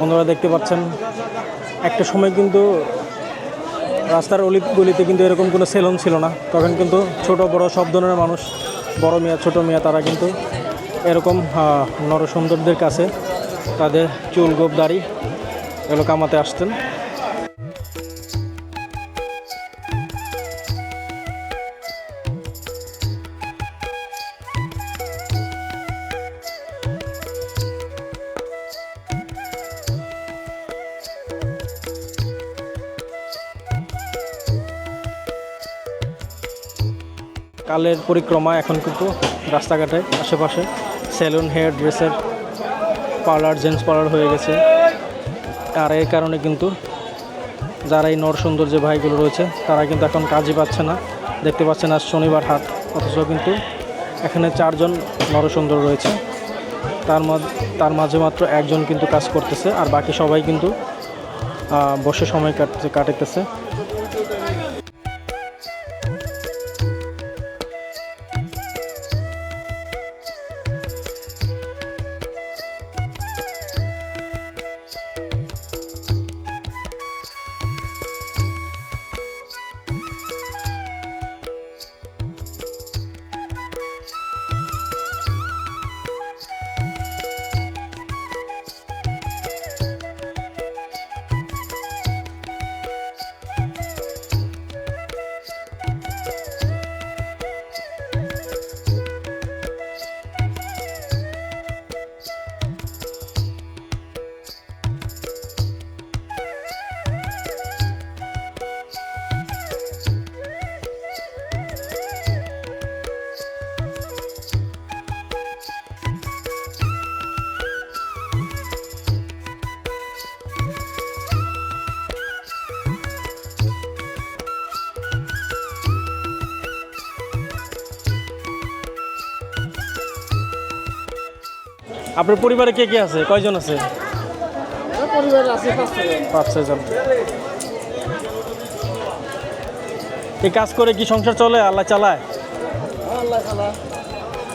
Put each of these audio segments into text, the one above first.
বন্ধুরা দেখতে পাচ্ছেন, একটা সময় কিন্তু রাস্তার অলি গলিতে কিন্তু এরকম কোনো সেলুন ছিল না। তখন কিন্তু ছোট, বড় সব ধরনের মানুষ, বড় মিয়া, ছোট মিয়া, তারা কিন্তু এরকম নরসুন্দরদের কাছে তাদের চুল গোপ দাড়ি এগুলো কামাতে আসতেন। কালের পরিক্রমা এখন কিন্তু রাস্তাঘাটে, আশেপাশে। সেলুন, হেয়ার ড্রেসের পার্লার, জেন্টস পার্লার হয়ে গেছে। আর এর কারণে কিন্তু যারা এই নরসুন্দর যে ভাইগুলো রয়েছে, তারা কিন্তু এখন কাজই পাচ্ছে না। দেখতে পাচ্ছেন আজ শনিবার হাট, অথচ কিন্তু এখানে চারজন নরসুন্দর রয়েছে। তার তার মাঝে মাত্র একজন কিন্তু কাজ করতেছে, আর বাকি সবাই কিন্তু বসে সময় কাটতে কাটাইতেছে। আপনার পরিবারে কে কে আছে? কয়জন আছে? পাঁচ ছয়জন এই কাজ করে কি সংসার চলে? আল্লাহ চালায়? আল্লাহ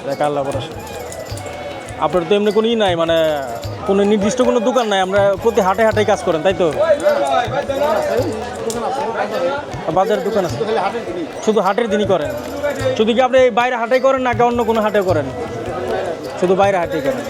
দেখ আপনার তো এমনি কোনো ই নাই মানে কোনো নির্দিষ্ট কোনো দোকান নাই আমরা প্রতি হাটে হাটে কাজ করেন তাই তো? আছে দোকান আছে বাজারের দোকান আছে। শুধু হাটের জিনিস শুধু হাটের দিনই করেন। শুধু কি আপনি বাইরে হাটে করেন নাকি অন্য কোনো হাটে করেন? শুধু বাইরে হাঁটি করেন।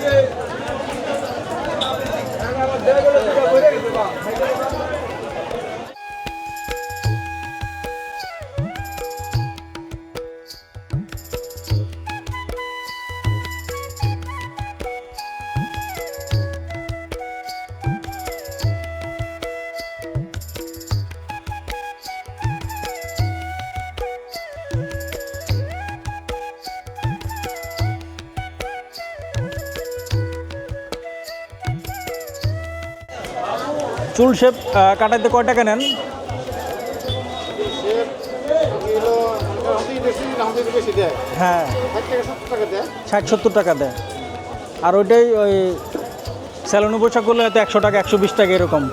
চুল শেপ কাটাইতে কয় টাকা নেন? হ্যাঁ। ষাট সত্তর টাকা দেয়। আর ওইটাই ওই স্যালুনে পোশাক করলে হয়তো একশো টাকা, একশো বিশ টাকা এরকম।